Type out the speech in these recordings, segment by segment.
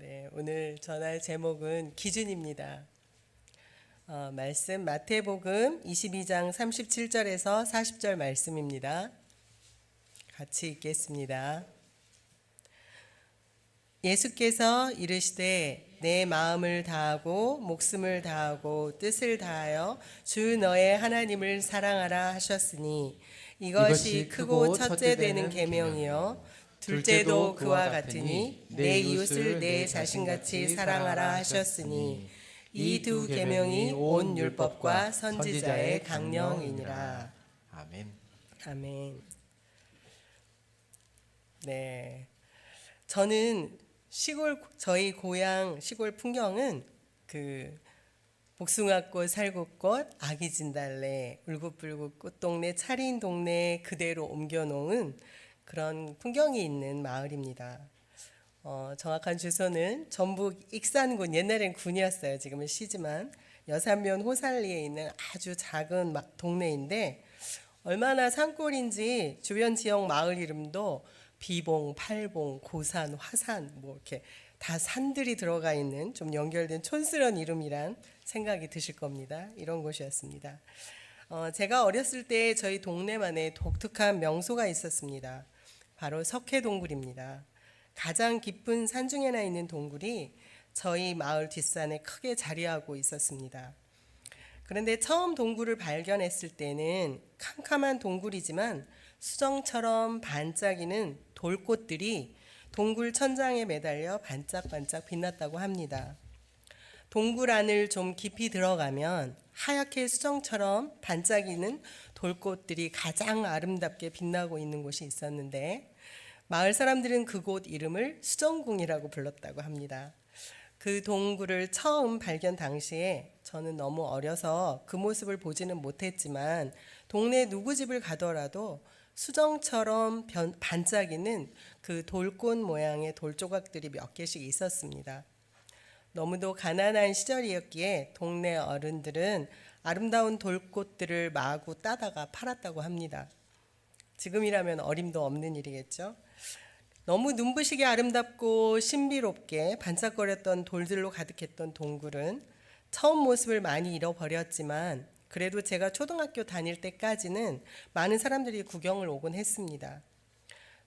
네, 오늘 전할 제목은 기준입니다. 어, 말씀 마태복음 22장 37절에서 40절 말씀입니다. 같이 읽겠습니다. 예수께서 이르시되 내 마음을 다하고 목숨을 다하고 뜻을 다하여 주 너의 하나님을 사랑하라 하셨으니 이것이 크고 첫째 되는 계명이요 둘째도 그와 같으니 내 이웃을 내 자신같이 사랑하라 하셨으니 이 두 계명이 온 율법과 선지자의 강령이니라. 아멘. 아멘. 네. 저는 시골 저희 고향 시골 풍경은 그 복숭아꽃, 살구꽃, 아기 진달래, 울긋불긋 꽃동네, 차린 동네 그대로 옮겨놓은 그런 풍경이 있는 마을입니다. 어, 정확한 주소는 전북 익산군 옛날엔 군이었어요. 지금은 시지만 여산면 호살리에 있는 아주 작은 마- 동네인데 얼마나 산골인지 주변 지역 마을 이름도 비봉, 팔봉, 고산, 화산 뭐 이렇게 다 산들이 들어가 있는 좀 연결된 촌스러운 이름이란 생각이 드실 겁니다. 이런 곳이었습니다. 어, 제가 어렸을 때 저희 동네만의 독특한 명소가 있었습니다. 바로 석회 동굴입니다. 가장 깊은 산 중에 하나 있는 동굴이 저희 마을 뒷산에 크게 자리하고 있었습니다. 그런데 처음 동굴을 발견했을 때는 캄캄한 동굴이지만 수정처럼 반짝이는 돌꽃들이 동굴 천장에 매달려 반짝반짝 빛났다고 합니다. 동굴 안을 좀 깊이 들어가면 하얗게 수정처럼 반짝이는 돌꽃들이 가장 아름답게 빛나고 있는 곳이 있었는데 마을 사람들은 그곳 이름을 수정궁이라고 불렀다고 합니다. 그 동굴을 처음 발견 당시에 저는 너무 어려서 그 모습을 보지는 못했지만 동네 누구 집을 가더라도 수정처럼 변- 반짝이는 그 돌꽃 모양의 돌조각들이 몇 개씩 있었습니다. 너무도 가난한 시절이었기에 동네 어른들은 아름다운 돌꽃들을 마구 따다가 팔았다고 합니다. 지금이라면 어림도 없는 일이겠죠. 너무 눈부시게 아름답고 신비롭게 반짝거렸던 돌들로 가득했던 동굴은 처음 모습을 많이 잃어버렸지만 그래도 제가 초등학교 다닐 때까지는 많은 사람들이 구경을 오곤 했습니다.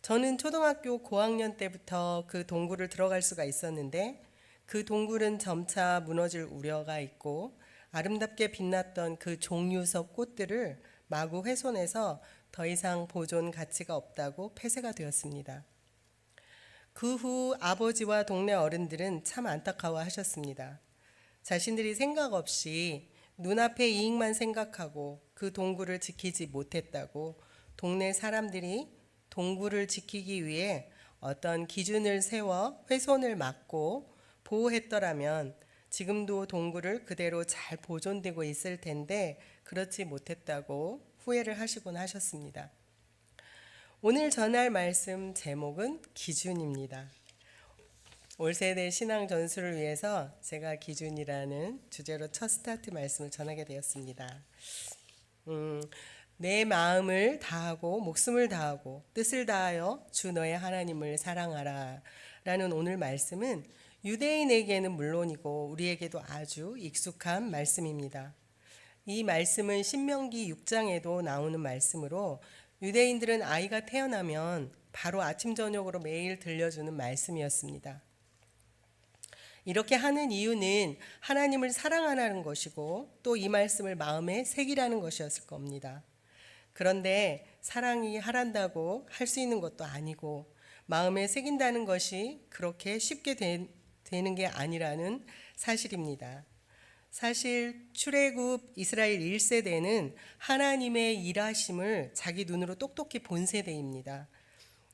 저는 초등학교 고학년 때부터 그 동굴을 들어갈 수가 있었는데 그 동굴은 점차 무너질 우려가 있고 아름답게 빛났던 그 종류석 꽃들을 마구 훼손해서 더 이상 보존 가치가 없다고 폐쇄가 되었습니다. 그 후 아버지와 동네 어른들은 참 안타까워하셨습니다. 자신들이 생각 없이 눈앞의 이익만 생각하고 그 동굴을 지키지 못했다고 동네 사람들이 동굴을 지키기 위해 어떤 기준을 세워 훼손을 막고 보호했더라면 지금도 동굴을 그대로 잘 보존되고 있을 텐데 그렇지 못했다고 후회를 하시곤 하셨습니다. 오늘 전할 말씀 제목은 기준입니다. 올 세대 신앙 전수를 위해서 제가 기준이라는 주제로 첫 스타트 말씀을 전하게 되었습니다. 음, 내 마음을 다하고 목숨을 다하고 뜻을 다하여 주 너의 하나님을 사랑하라 라는 오늘 말씀은 유대인에게는 물론이고 우리에게도 아주 익숙한 말씀입니다. 이 말씀은 신명기 6장에도 나오는 말씀으로 유대인들은 아이가 태어나면 바로 아침 저녁으로 매일 들려주는 말씀이었습니다. 이렇게 하는 이유는 하나님을 사랑하라는 것이고 또 이 말씀을 마음에 새기라는 것이었을 겁니다. 그런데 사랑이 하란다고 할 수 있는 것도 아니고 마음에 새긴다는 것이 그렇게 쉽게 되, 되는 게 아니라는 사실입니다. 사실 출애굽 이스라엘 1세대는 하나님의 일하심을 자기 눈으로 똑똑히 본 세대입니다.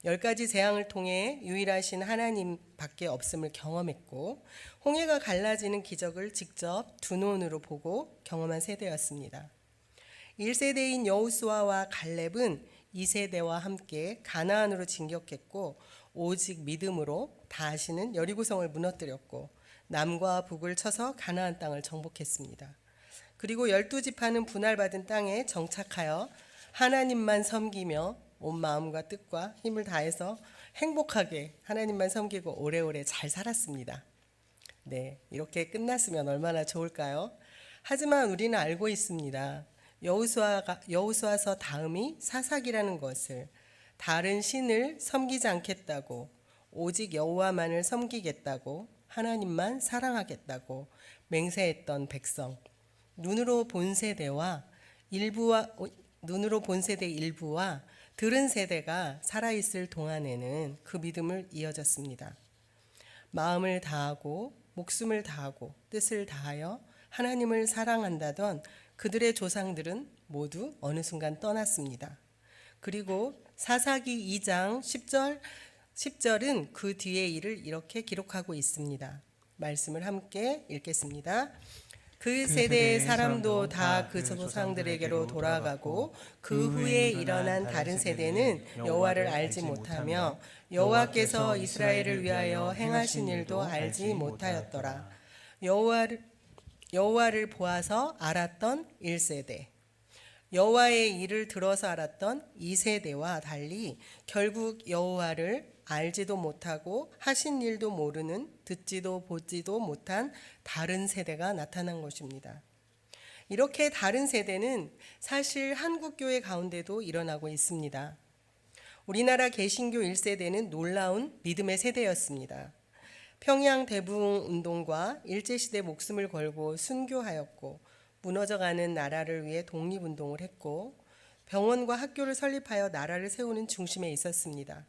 열 가지 재앙을 통해 유일하신 하나님밖에 없음을 경험했고 홍해가 갈라지는 기적을 직접 두 눈으로 보고 경험한 세대였습니다. 1세대인 여호수아와 갈렙은 2세대와 함께 가나안으로 진격했고 오직 믿음으로 다시는 여리고성을 무너뜨렸고 남과 북을 쳐서 가나안 땅을 정복했습니다. 그리고 열두 지파는 분할받은 땅에 정착하여 하나님만 섬기며 온 마음과 뜻과 힘을 다해서 행복하게 하나님만 섬기고 오래오래 잘 살았습니다. 네, 이렇게 끝났으면 얼마나 좋을까요? 하지만 우리는 알고 있습니다. 여호수아가 여호수아서 다음이 사사기라는 것을 다른 신을 섬기지 않겠다고 오직 여호와만을 섬기겠다고 하나님만 사랑하겠다고 맹세했던 백성 눈으로 본 세대와 일부와 눈으로 본 세대 일부와 들은 세대가 살아 있을 동안에는 그 믿음을 이어졌습니다. 마음을 다하고 목숨을 다하고 뜻을 다하여 하나님을 사랑한다던 그들의 조상들은 모두 어느 순간 떠났습니다. 그리고 사사기 2장 10절 10절은 그 뒤의 일을 이렇게 기록하고 있습니다. 말씀을 함께 읽겠습니다. 그 세대의 사람도 다 그 조상들에게로 돌아가고 그 후에 일어난 다른 세대는 여호와를 알지 못하며 여호와께서 이스라엘을 위하여 행하신 일도 알지 못하였더라. 여호와를 여호와를 보아서 알았던 1세대 여호와의 일을 들어서 알았던 2세대와 달리 결국 여호와를 알지도 못하고 하신 일도 모르는 듣지도 보지도 못한 다른 세대가 나타난 것입니다. 이렇게 다른 세대는 사실 한국 교회 가운데도 일어나고 있습니다. 우리나라 개신교 1세대는 놀라운 믿음의 세대였습니다. 평양 대부흥 운동과 일제시대 목숨을 걸고 순교하였고 무너져가는 나라를 위해 독립운동을 했고 병원과 학교를 설립하여 나라를 세우는 중심에 있었습니다.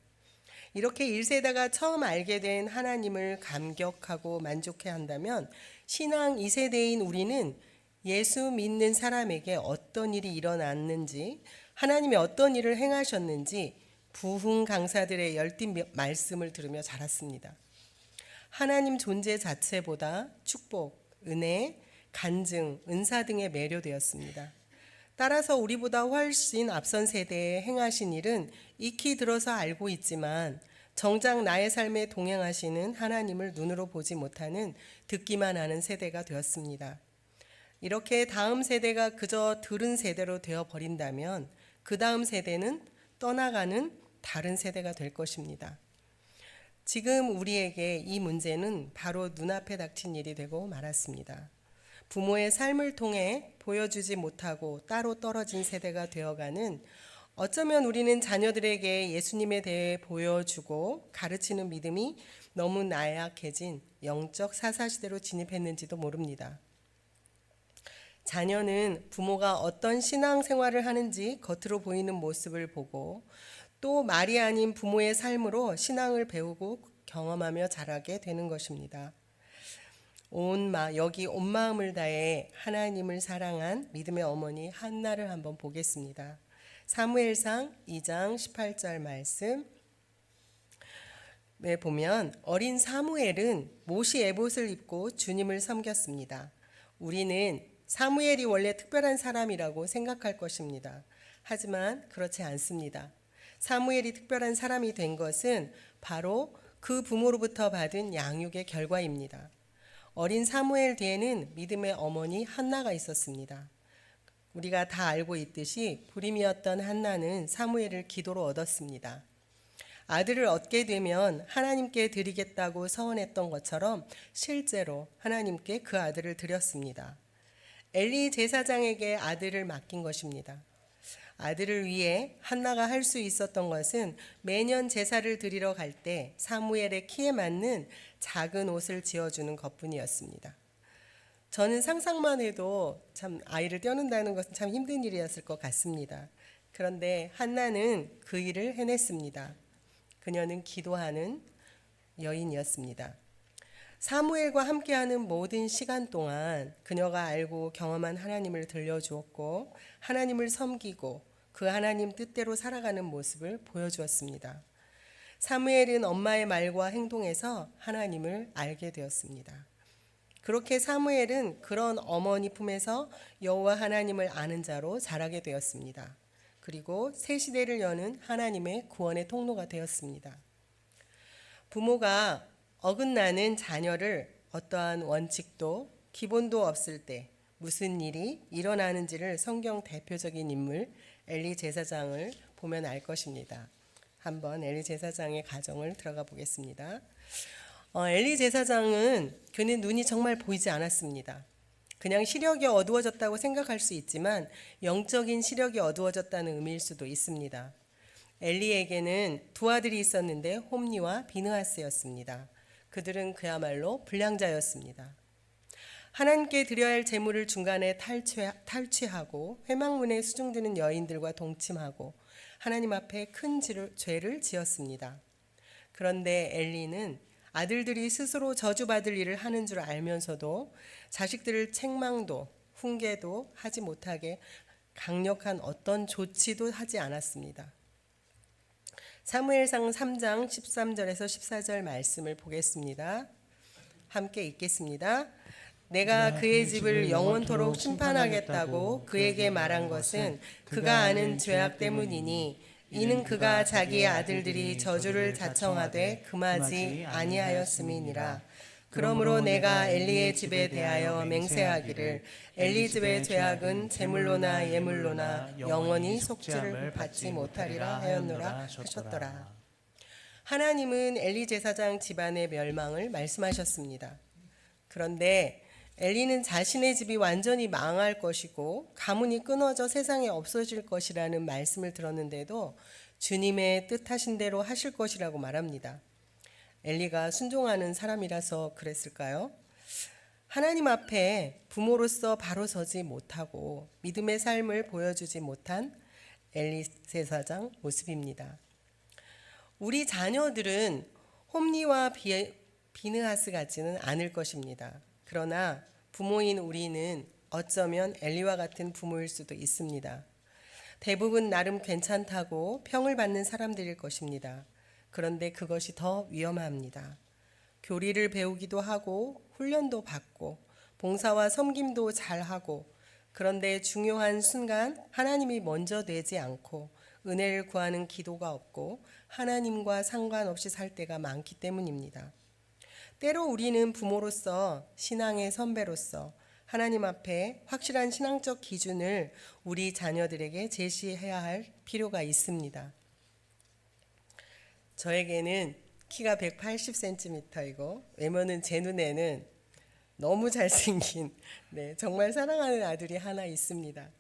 이렇게 1세대가 처음 알게 된 하나님을 감격하고 만족해 한다면 신앙 2세대인 우리는 예수 믿는 사람에게 어떤 일이 일어났는지 하나님이 어떤 일을 행하셨는지 부흥 강사들의 열띤 말씀을 들으며 자랐습니다. 하나님 존재 자체보다 축복, 은혜, 간증, 은사 등에 매료되었습니다. 따라서 우리보다 훨씬 앞선 세대에 행하신 일은 익히 들어서 알고 있지만 정작 나의 삶에 동행하시는 하나님을 눈으로 보지 못하는 듣기만 하는 세대가 되었습니다. 이렇게 다음 세대가 그저 들은 세대로 되어 버린다면 그 다음 세대는 떠나가는 다른 세대가 될 것입니다. 지금 우리에게 이 문제는 바로 눈앞에 닥친 일이 되고 말았습니다. 부모의 삶을 통해 보여주지 못하고 따로 떨어진 세대가 되어가는 어쩌면 우리는 자녀들에게 예수님에 대해 보여주고 가르치는 믿음이 너무 나약해진 영적 사사시대로 진입했는지도 모릅니다. 자녀는 부모가 어떤 신앙 생활을 하는지 겉으로 보이는 모습을 보고 또 말이 아닌 부모의 삶으로 신앙을 배우고 경험하며 자라게 되는 것입니다. 온 마, 여기 온 마음을 다해 하나님을 사랑한 믿음의 어머니 한나를 한번 보겠습니다. 사무엘상 2장 18절 말씀. 네, 보면 어린 사무엘은 모시 에봇을 입고 주님을 섬겼습니다. 우리는 사무엘이 원래 특별한 사람이라고 생각할 것입니다. 하지만 그렇지 않습니다. 사무엘이 특별한 사람이 된 것은 바로 그 부모로부터 받은 양육의 결과입니다. 어린 사무엘 뒤에는 믿음의 어머니 한나가 있었습니다. 우리가 다 알고 있듯이 불임이었던 한나는 사무엘을 기도로 얻었습니다. 아들을 얻게 되면 하나님께 드리겠다고 서원했던 것처럼 실제로 하나님께 그 아들을 드렸습니다. 엘리 제사장에게 아들을 맡긴 것입니다. 아들을 위해 한나가 할 수 있었던 것은 매년 제사를 드리러 갈 때 사무엘의 키에 맞는 작은 옷을 지어주는 것뿐이었습니다. 저는 상상만 해도 참 아이를 떼어놓는다는 것은 참 힘든 일이었을 것 같습니다. 그런데 한나는 그 일을 해냈습니다. 그녀는 기도하는 여인이었습니다. 사무엘과 함께하는 모든 시간 동안 그녀가 알고 경험한 하나님을 들려주었고 하나님을 섬기고 그 하나님 뜻대로 살아가는 모습을 보여주었습니다. 사무엘은 엄마의 말과 행동에서 하나님을 알게 되었습니다. 그렇게 사무엘은 그런 어머니 품에서 여호와 하나님을 아는 자로 자라게 되었습니다. 그리고 새 시대를 여는 하나님의 구원의 통로가 되었습니다. 부모가 어긋나는 자녀를 어떠한 원칙도 기본도 없을 때 무슨 일이 일어나는지를 성경 대표적인 인물 엘리 제사장을 보면 알 것입니다. 한번 엘리 제사장의 가정을 들어가 보겠습니다. 어, 엘리 제사장은 그는 눈이 정말 보이지 않았습니다. 그냥 시력이 어두워졌다고 생각할 수 있지만 영적인 시력이 어두워졌다는 의미일 수도 있습니다. 엘리에게는 두 아들이 있었는데 홈니와 비느하스였습니다. 그들은 그야말로 불량자였습니다. 하나님께 드려야 할 재물을 중간에 탈취, 탈취 하고 회막문에 수중드는 여인들과 동침하고 하나님 앞에 큰 죄를 지었습니다. 그런데 엘리는 아들들이 스스로 저주받을 일을 하는 줄 알면서도 자식들을 책망도 훈계도 하지 못하게 강력한 어떤 조치도 하지 않았습니다. 사무엘상 3장 13절에서 14절 말씀을 보겠습니다. 함께 읽겠습니다. 내가 그의 집을 영원토록 심판하겠다고 그에게 말한 것은 그가 아는 죄악 때문이니 이는 그가 자기의 아들들이 저주를 자청하되 금하지 아니하였음이니라. 그러므로 내가 엘리의 집에 대하여 맹세하기를 엘리 집의 죄악은 제물로나 예물로나 영원히 속죄를 받지 못하리라 하였노라 하셨더라. 하나님은 엘리 제사장 집안의 멸망을 말씀하셨습니다. 그런데 엘리는 자신의 집이 완전히 망할 것이고 가문이 끊어져 세상에 없어질 것이라는 말씀을 들었는데도 주님의 뜻하신 대로 하실 것이라고 말합니다. 엘리가 순종하는 사람이라서 그랬을까요? 하나님 앞에 부모로서 바로 서지 못하고 믿음의 삶을 보여주지 못한 엘리 제사장 모습입니다. 우리 자녀들은 홈리와 비, 비느하스 같지는 않을 것입니다. 그러나 부모인 우리는 어쩌면 엘리와 같은 부모일 수도 있습니다. 대부분 나름 괜찮다고 평을 받는 사람들일 것입니다. 그런데 그것이 더 위험합니다. 교리를 배우기도 하고 훈련도 받고 봉사와 섬김도 잘하고 그런데 중요한 순간 하나님이 먼저 되지 않고 은혜를 구하는 기도가 없고 하나님과 상관없이 살 때가 많기 때문입니다. 때로 우리는 부모로서 신앙의 선배로서 하나님 앞에 확실한 신앙적 기준을 우리 자녀들에게 제시해야 할 필요가 있습니다. 저에게는 키가 180cm이고 외모는 제 눈에는 너무 잘생긴 네, 정말 사랑하는 아들이 하나 있습니다.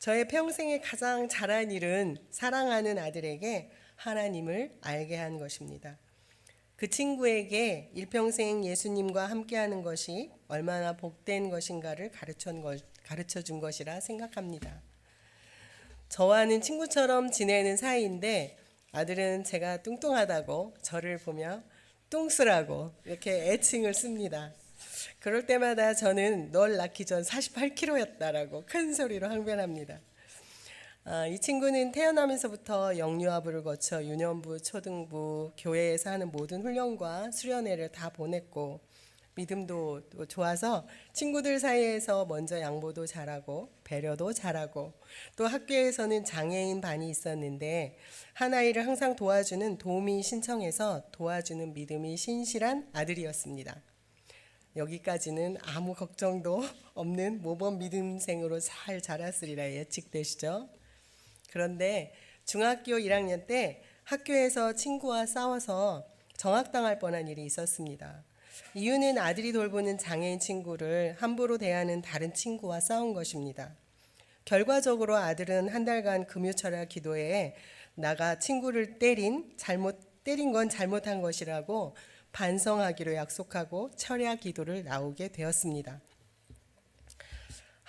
저의 평생에 가장 잘한 일은 사랑하는 아들에게 하나님을 알게 한 것입니다. 그 친구에게 일평생 예수님과 함께하는 것이 얼마나 복된 것인가를 가르쳐 준 것이라 생각합니다. 저와는 친구처럼 지내는 사이인데 아들은 제가 뚱뚱하다고 저를 보며 뚱스라고 이렇게 애칭을 씁니다. 그럴 때마다 저는 널 낳기 전 48kg였다라고 큰 소리로 항변합니다. 아, 이 친구는 태어나면서부터 영유아부를 거쳐 유년부, 초등부, 교회에서 하는 모든 훈련과 수련회를 다 보냈고 믿음도 좋아서 친구들 사이에서 먼저 양보도 잘하고 배려도 잘하고 또 학교에서는 장애인 반이 있었는데 하나이를 항상 도와주는 도우미 신청해서 도와주는 믿음이 신실한 아들이었습니다. 여기까지는 아무 걱정도 없는 모범 믿음생으로 잘 자랐으리라 예측되시죠? 그런데 중학교 1학년 때 학교에서 친구와 싸워서 정학당할 뻔한 일이 있었습니다. 이유는 아들이 돌보는 장애인 친구를 함부로 대하는 다른 친구와 싸운 것입니다. 결과적으로 아들은 한 달간 금요철야 기도회에 나가 친구를 때린 잘못 때린 건 잘못한 것이라고 반성하기로 약속하고 철야 기도를 나오게 되었습니다.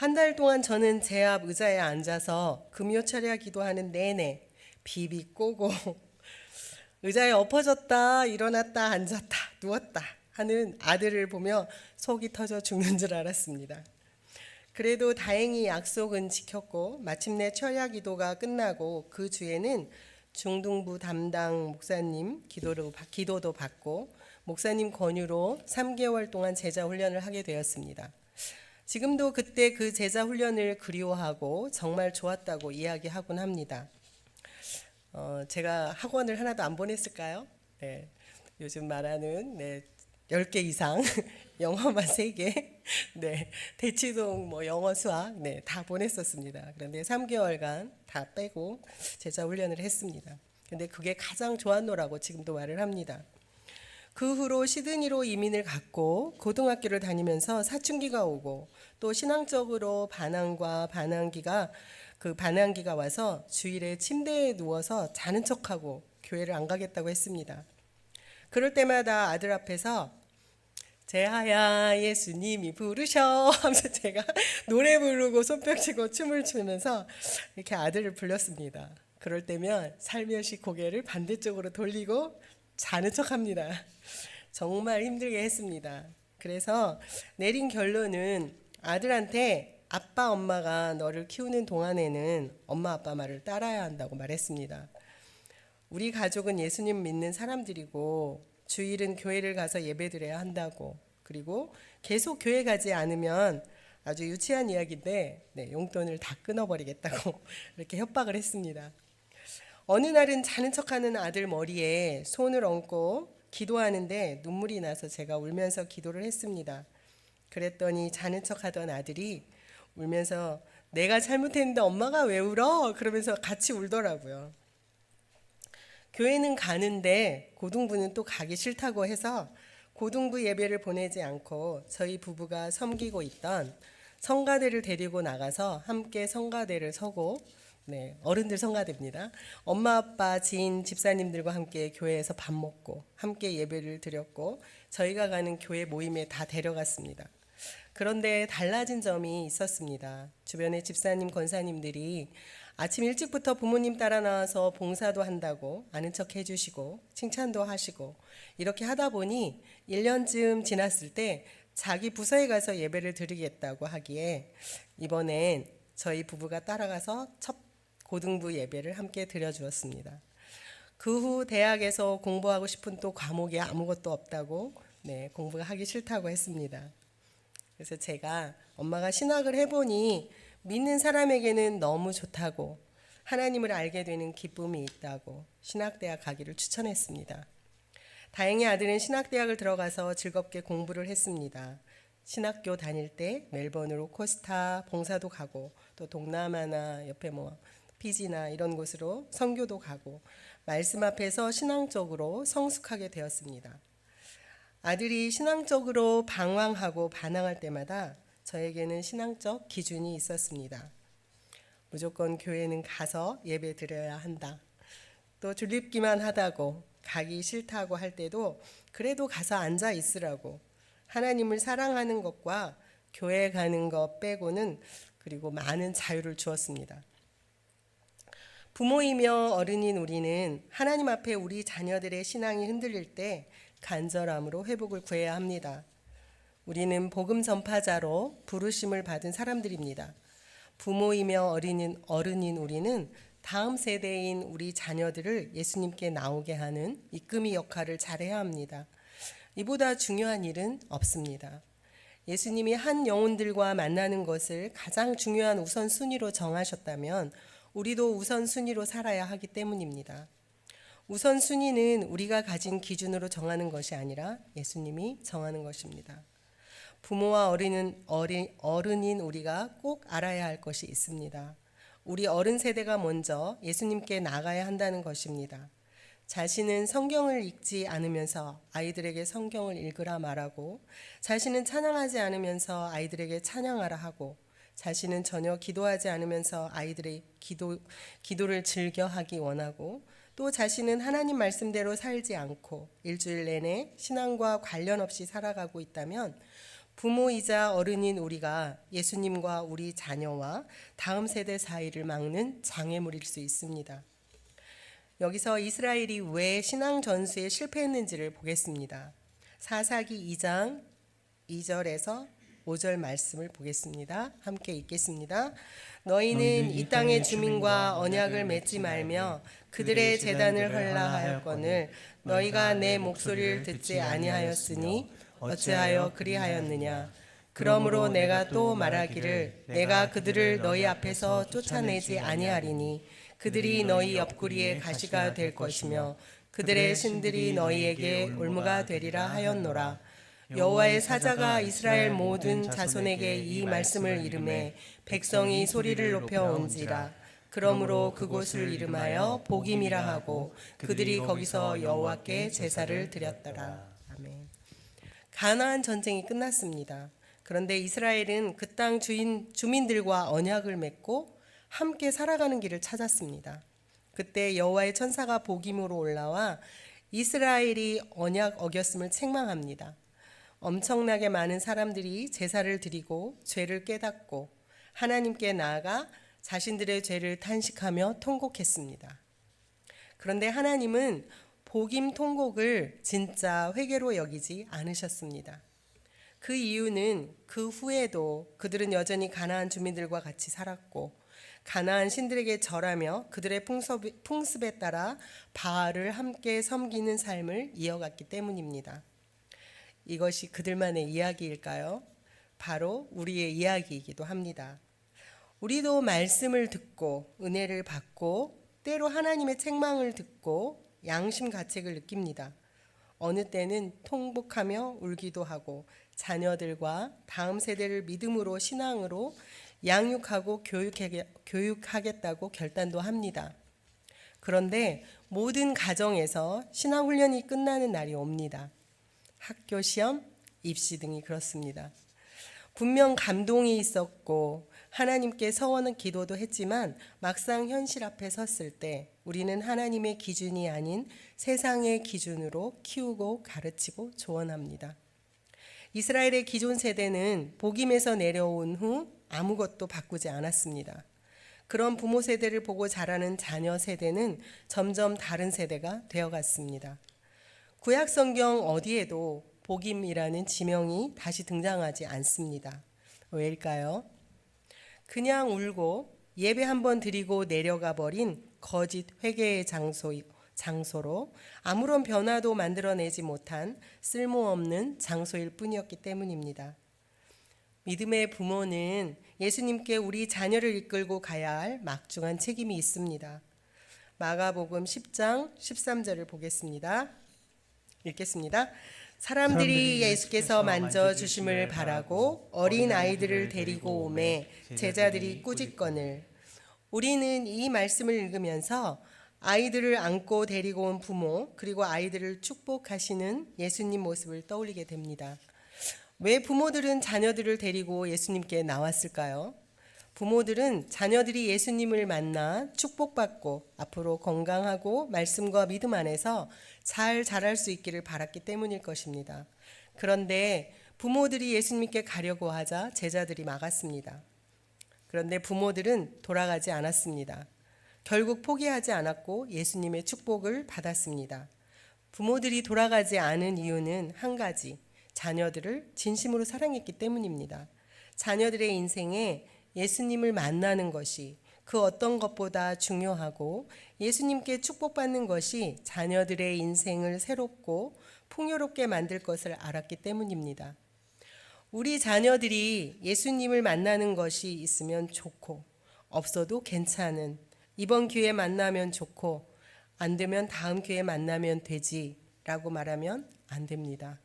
한 달 동안 저는 제 앞 의자에 앉아서 금요 철야 기도하는 내내 비비 꼬고 의자에 엎어졌다 일어났다 앉았다 누웠다 하는 아들을 보며 속이 터져 죽는 줄 알았습니다. 그래도 다행히 약속은 지켰고 마침내 철야 기도가 끝나고 그 주에는 중등부 담당 목사님 기도로, 기도도 받고 목사님 권유로 3개월 동안 제자 훈련을 하게 되었습니다. 지금도 그때 그 제자 훈련을 그리워하고 정말 좋았다고 이야기하곤 합니다. 어, 제가 학원을 하나도 안 보냈을까요? 네, 요즘 말하는 네, 10개 이상 영어만 3개 네, 대치동 뭐 영어 수학 네, 다 보냈었습니다. 그런데 3개월간 다 빼고 제자 훈련을 했습니다. 근데 그게 가장 좋았노라고 지금도 말을 합니다. 그 후로 시드니로 이민을 갔고 고등학교를 다니면서 사춘기가 오고 또 신앙적으로 반항과 반항기가 그 반항기가 와서 주일에 침대에 누워서 자는 척하고 교회를 안 가겠다고 했습니다. 그럴 때마다 아들 앞에서 제하야 예수님이 부르셔 하면서 제가 노래 부르고 손뼉치고 춤을 추면서 이렇게 아들을 불렸습니다. 그럴 때면 살며시 고개를 반대쪽으로 돌리고 자는 척합니다. 정말 힘들게 했습니다. 그래서 내린 결론은 아들한테 아빠 엄마가 너를 키우는 동안에는 엄마 아빠 말을 따라야 한다고 말했습니다. 우리 가족은 예수님 믿는 사람들이고 주일은 교회를 가서 예배드려야 한다고 그리고 계속 교회 가지 않으면 아주 유치한 이야기인데 네, 용돈을 다 끊어버리겠다고 이렇게 협박을 했습니다. 어느 날은 자는 척하는 아들 머리에 손을 얹고 기도하는데 눈물이 나서 제가 울면서 기도를 했습니다. 그랬더니 자는 척하던 아들이 울면서 내가 잘못했는데 엄마가 왜 울어? 그러면서 같이 울더라고요. 교회는 가는데 고등부는 또 가기 싫다고 해서 고등부 예배를 보내지 않고 저희 부부가 섬기고 있던 성가대를 데리고 나가서 함께 성가대를 서고 네, 어른들 성가대입니다. 엄마 아빠 지인 집사님들과 함께 교회에서 밥 먹고 함께 예배를 드렸고 저희가 가는 교회 모임에 다 데려갔습니다. 그런데 달라진 점이 있었습니다. 주변의 집사님 권사님들이 아침 일찍부터 부모님 따라 나와서 봉사도 한다고 아는 척 해주시고 칭찬도 하시고 이렇게 하다 보니 1년쯤 지났을 때 자기 부서에 가서 예배를 드리겠다고 하기에 이번엔 저희 부부가 따라가서 첫 고등부 예배를 함께 드려주었습니다. 그 후 대학에서 공부하고 싶은 또 과목이 아무것도 없다고 네, 공부가 하기 싫다고 했습니다. 그래서 제가 엄마가 신학을 해보니 믿는 사람에게는 너무 좋다고 하나님을 알게 되는 기쁨이 있다고 신학대학 가기를 추천했습니다. 다행히 아들은 신학대학을 들어가서 즐겁게 공부를 했습니다. 신학교 다닐 때 멜번으로 코스타 봉사도 가고 또 동남아나 옆에 뭐 피지나 이런 곳으로 선교도 가고 말씀 앞에서 신앙적으로 성숙하게 되었습니다. 아들이 신앙적으로 방황하고 반항할 때마다 저에게는 신앙적 기준이 있었습니다. 무조건 교회는 가서 예배 드려야 한다. 또 졸립기만 하다고 가기 싫다고 할 때도 그래도 가서 앉아 있으라고 하나님을 사랑하는 것과 교회 가는 것 빼고는 그리고 많은 자유를 주었습니다. 부모이며 어른인 우리는 하나님 앞에 우리 자녀들의 신앙이 흔들릴 때 간절함으로 회복을 구해야 합니다. 우리는 복음 전파자로 부르심을 받은 사람들입니다. 부모이며 어린인 어른인 우리는 다음 세대인 우리 자녀들을 예수님께 나오게 하는 이끌이 역할을 잘해야 합니다. 이보다 중요한 일은 없습니다. 예수님이 한 영혼들과 만나는 것을 가장 중요한 우선순위로 정하셨다면 우리도 우선순위로 살아야 하기 때문입니다. 우선순위는 우리가 가진 기준으로 정하는 것이 아니라 예수님이 정하는 것입니다. 부모와 어린은 어린, 어른인 우리가 꼭 알아야 할 것이 있습니다. 우리 어른 세대가 먼저 예수님께 나가야 한다는 것입니다. 자신은 성경을 읽지 않으면서 아이들에게 성경을 읽으라 말하고, 자신은 찬양하지 않으면서 아이들에게 찬양하라 하고, 자신은 전혀 기도하지 않으면서 아이들의 기도, 기도를 즐겨 하기 원하고, 또 자신은 하나님 말씀대로 살지 않고 일주일 내내 신앙과 관련 없이 살아가고 있다면 부모이자 어른인 우리가 예수님과 우리 자녀와 다음 세대 사이를 막는 장애물일 수 있습니다. 여기서 이스라엘이 왜 신앙 전수에 실패했는지를 보겠습니다. 사사기 2장 2절에서 5절 말씀을 보겠습니다. 함께 읽겠습니다. 너희는 이 땅의 주민과 언약을 맺지 말며 그들의 재단을 헐라하였거늘 너희가 내 목소리를 듣지 아니하였으니 어찌하여 그리하였느냐 그러므로 내가 또 말하기를 내가 그들을 너희 앞에서 쫓아내지 아니하리니 그들이 너희 옆구리에 가시가 될 것이며 그들의 신들이 너희에게 올무가 되리라 하였노라 여호와의 사자가 이스라엘 모든 자손에게 이 말씀을 이름해 백성이 소리를 높여 온지라 그러므로 그곳을 이름하여 복임이라 하고 그들이 거기서 여호와께 제사를 드렸더라. 아멘. 가나안 전쟁이 끝났습니다. 그런데 이스라엘은 그 땅 주인 주민들과 언약을 맺고 함께 살아가는 길을 찾았습니다. 그때 여호와의 천사가 복임으로 올라와 이스라엘이 언약 어겼음을 책망합니다. 엄청나게 많은 사람들이 제사를 드리고 죄를 깨닫고 하나님께 나아가 자신들의 죄를 탄식하며 통곡했습니다. 그런데 하나님은 복임 통곡을 진짜 회개로 여기지 않으셨습니다. 그 이유는 그 후에도 그들은 여전히 가나안 주민들과 같이 살았고 가나안 신들에게 절하며 그들의 풍습, 풍습에 따라 바알을 함께 섬기는 삶을 이어갔기 때문입니다. 이것이 그들만의 이야기일까요? 바로 우리의 이야기이기도 합니다. 우리도 말씀을 듣고 은혜를 받고 때로 하나님의 책망을 듣고 양심 가책을 느낍니다. 어느 때는 통복하며 울기도 하고 자녀들과 다음 세대를 믿음으로 신앙으로 양육하고 교육하겠 다고 결단도 합니다. 그런데 모든 가정에서 신앙 훈련이 끝나는 날이 옵니다. 학교 시험, 입시 등이 그렇습니다. 분명 감동이 있었고 하나님께 서원은 기도도 했지만 막상 현실 앞에 섰을 때 우리는 하나님의 기준이 아닌 세상의 기준으로 키우고 가르치고 조언합니다. 이스라엘의 기존 세대는 복임에서 내려온 후 아무것도 바꾸지 않았습니다. 그런 부모 세대를 보고 자라는 자녀 세대는 점점 다른 세대가 되어갔습니다. 구약 성경 어디에도 복임이라는 지명이 다시 등장하지 않습니다. 왜일까요? 그냥 울고 예배 한 번 드리고 내려가 버린 거짓 회개의 장소, 장소로 아무런 변화도 만들어내지 못한 쓸모없는 장소일 뿐이었기 때문입니다. 믿음의 부모는 예수님께 우리 자녀를 이끌고 가야 할 막중한 책임이 있습니다. 마가복음 10장 13절을 보겠습니다. 읽겠습니다. 사람들이 예수께서 만져 주심을 바라고 어린 아이들을 데리고 오매 제자들이 꾸짖거늘 우리는 이 말씀을 읽으면서 아이들을 안고 데리고 온 부모 그리고 아이들을 축복하시는 예수님 모습을 떠올리게 됩니다. 왜 부모들은 자녀들을 데리고 예수님께 나왔을까요? 부모들은 자녀들이 예수님을 만나 축복받고 앞으로 건강하고 말씀과 믿음 안에서 잘 자랄 수 있기를 바랐기 때문일 것입니다. 그런데 부모들이 예수님께 가려고 하자 제자들이 막았습니다. 그런데 부모들은 돌아가지 않았습니다. 결국 포기하지 않았고 예수님의 축복을 받았습니다. 부모들이 돌아가지 않은 이유는 한 가지, 자녀들을 진심으로 사랑했기 때문입니다. 자녀들의 인생에 예수님을 만나는 것이 그 어떤 것보다 중요하고 예수님께 축복받는 것이 자녀들의 인생을 새롭고 풍요롭게 만들 것을 알았기 때문입니다. 우리 자녀들이 예수님을 만나는 것이 있으면 좋고 없어도 괜찮은 이번 기회에 만나면 좋고 안 되면 다음 기회에 만나면 되지라고 말하면 안 됩니다.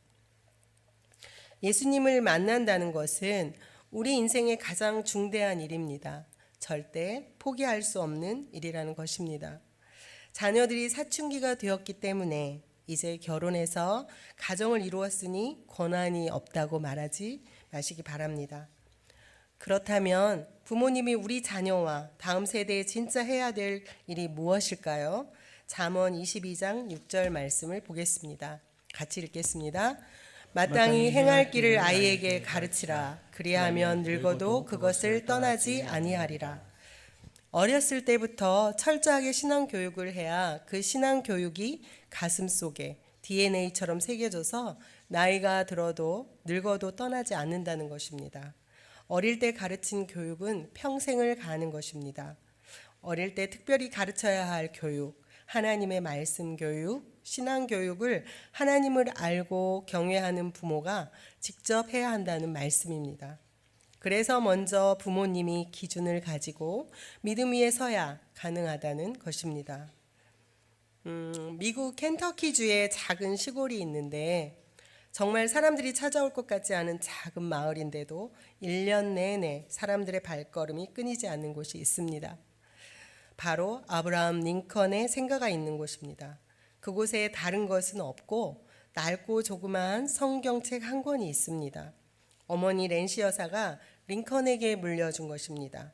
예수님을 만난다는 것은 우리 인생의 가장 중대한 일입니다. 절대 포기할 수 없는 일이라는 것입니다. 자녀들이 사춘기가 되었기 때문에 이제 결혼해서 가정을 이루었으니 권한이 없다고 말하지 마시기 바랍니다. 그렇다면 부모님이 우리 자녀와 다음 세대에 진짜 해야 될 일이 무엇일까요? 잠언 22장 6절 말씀을 보겠습니다. 같이 읽겠습니다. 마땅히 행할 길을 아이에게 가르치라. 그리하면 늙어도 그것을 떠나지 아니하리라. 어렸을 때부터 철저하게 신앙 교육을 해야 그 신앙 교육이 가슴 속에 DNA처럼 새겨져서 나이가 들어도 늙어도 떠나지 않는다는 것입니다. 어릴 때 가르친 교육은 평생을 가는 것입니다. 어릴 때 특별히 가르쳐야 할 교육, 하나님의 말씀 교육, 신앙 교육을 하나님을 알고 경외하는 부모가 직접 해야 한다는 말씀입니다. 그래서 먼저 부모님이 기준을 가지고 믿음 위에 서야 가능하다는 것입니다. 음, 미국 켄터키주에 작은 시골이 있는데 정말 사람들이 찾아올 것 같지 않은 작은 마을인데도 1년 내내 사람들의 발걸음이 끊이지 않는 곳이 있습니다. 바로 아브라함 링컨의 생가가 있는 곳입니다. 그곳에 다른 것은 없고 낡고 조그마한 성경책 한 권이 있습니다. 어머니 렌시 여사가 링컨에게 물려준 것입니다.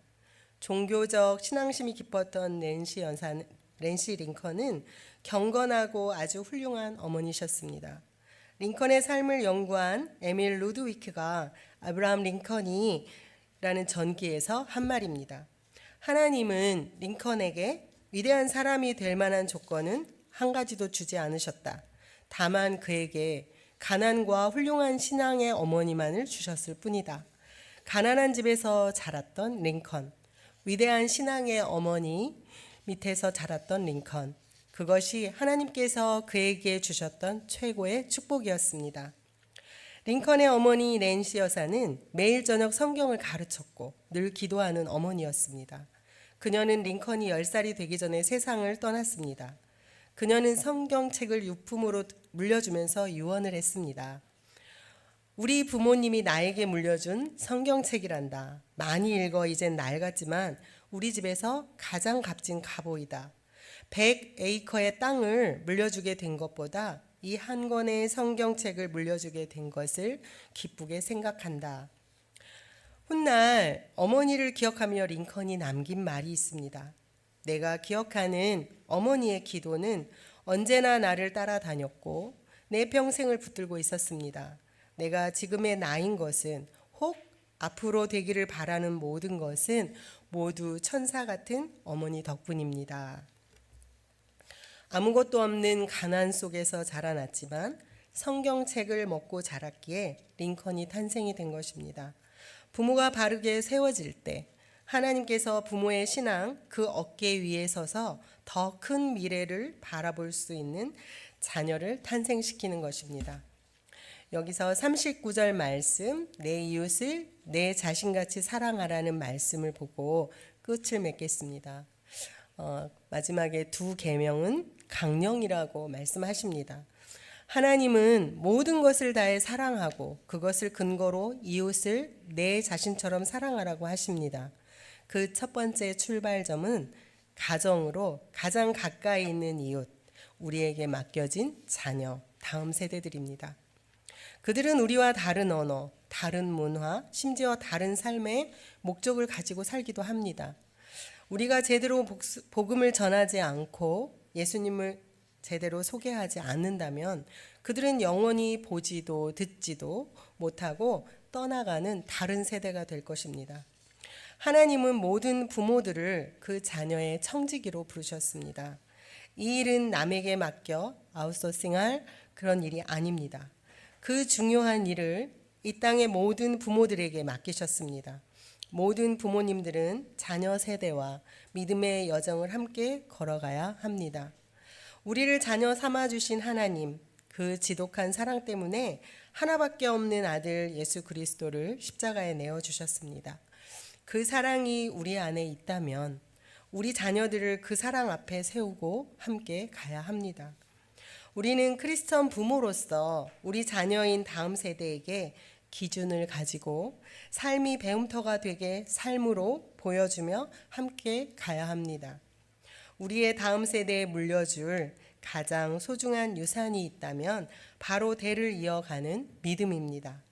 종교적 신앙심이 깊었던 렌시 여사 렌시 링컨은 경건하고 아주 훌륭한 어머니셨습니다. 링컨의 삶을 연구한 에밀 루드위크가 아브라함 링컨이 라는 전기에서 한 말입니다. 하나님은 링컨에게 위대한 사람이 될 만한 조건은 한 가지도 주지 않으셨다. 다만 그에게 가난과 훌륭한 신앙의 어머니만을 주셨을 뿐이다. 가난한 집에서 자랐던 링컨, 위대한 신앙의 어머니 밑에서 자랐던 링컨. 그것이 하나님께서 그에게 주셨던 최고의 축복이었습니다. 링컨의 어머니 낸시 여사는 매일 저녁 성경을 가르쳤고 늘 기도하는 어머니였습니다. 그녀는 링컨이 10살이 되기 전에 세상을 떠났습니다. 그녀는 성경책을 유품으로 물려주면서 유언을 했습니다. 우리 부모님이 나에게 물려준 성경책이란다. 많이 읽어 이젠 낡았지만 우리 집에서 가장 값진 갑오이다. 100에이커의 땅을 물려주게 된 것보다 이 한 권의 성경책을 물려주게 된 것을 기쁘게 생각한다. 훗날 어머니를 기억하며 링컨이 남긴 말이 있습니다. 내가 기억하는 어머니의 기도는 언제나 나를 따라다녔고 내 평생을 붙들고 있었습니다. 내가 지금의 나인 것은 혹 앞으로 되기를 바라는 모든 것은 모두 천사 같은 어머니 덕분입니다. 아무것도 없는 가난 속에서 자라났지만 성경책을 먹고 자랐기에 링컨이 탄생이 된 것입니다. 부모가 바르게 세워질 때 하나님께서 부모의 신앙 그 어깨 위에 서서 더 큰 미래를 바라볼 수 있는 자녀를 탄생시키는 것입니다. 여기서 39절 말씀 내 이웃을 내 자신같이 사랑하라는 말씀을 보고 끝을 맺겠습니다. 어, 마지막에 두 계명은 강령이라고 말씀하십니다. 하나님은 모든 것을 다해 사랑하고 그것을 근거로 이웃을 내 자신처럼 사랑하라고 하십니다. 그 첫 번째 출발점은 가정으로 가장 가까이 있는 이웃, 우리에게 맡겨진 자녀, 다음 세대들입니다. 그들은 우리와 다른 언어, 다른 문화, 심지어 다른 삶의 목적을 가지고 살기도 합니다. 우리가 제대로 복음을 전하지 않고 예수님을 제대로 소개하지 않는다면 그들은 영원히 보지도 듣지도 못하고 떠나가는 다른 세대가 될 것입니다. 하나님은 모든 부모들을 그 자녀의 청지기로 부르셨습니다. 이 일은 남에게 맡겨 아웃소싱할 그런 일이 아닙니다. 그 중요한 일을 이 땅의 모든 부모들에게 맡기셨습니다. 모든 부모님들은 자녀 세대와 믿음의 여정을 함께 걸어가야 합니다. 우리를 자녀 삼아 주신 하나님, 그 지독한 사랑 때문에 하나밖에 없는 아들 예수 그리스도를 십자가에 내어 주셨습니다. 그 사랑이 우리 안에 있다면 우리 자녀들을 그 사랑 앞에 세우고 함께 가야 합니다. 우리는 크리스천 부모로서 우리 자녀인 다음 세대에게 기준을 가지고 삶이 배움터가 되게 삶으로 보여주며 함께 가야 합니다. 우리의 다음 세대에 물려줄 가장 소중한 유산이 있다면 바로 대를 이어가는 믿음입니다.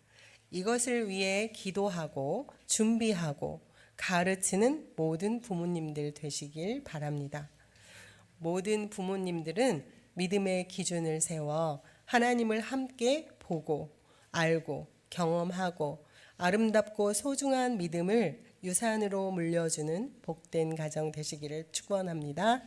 이것을 위해 기도하고 준비하고 가르치는 모든 부모님들 되시길 바랍니다. 모든 부모님들은 믿음의 기준을 세워 하나님을 함께 보고 알고 경험하고 아름답고 소중한 믿음을 유산으로 물려주는 복된 가정 되시기를 축원합니다.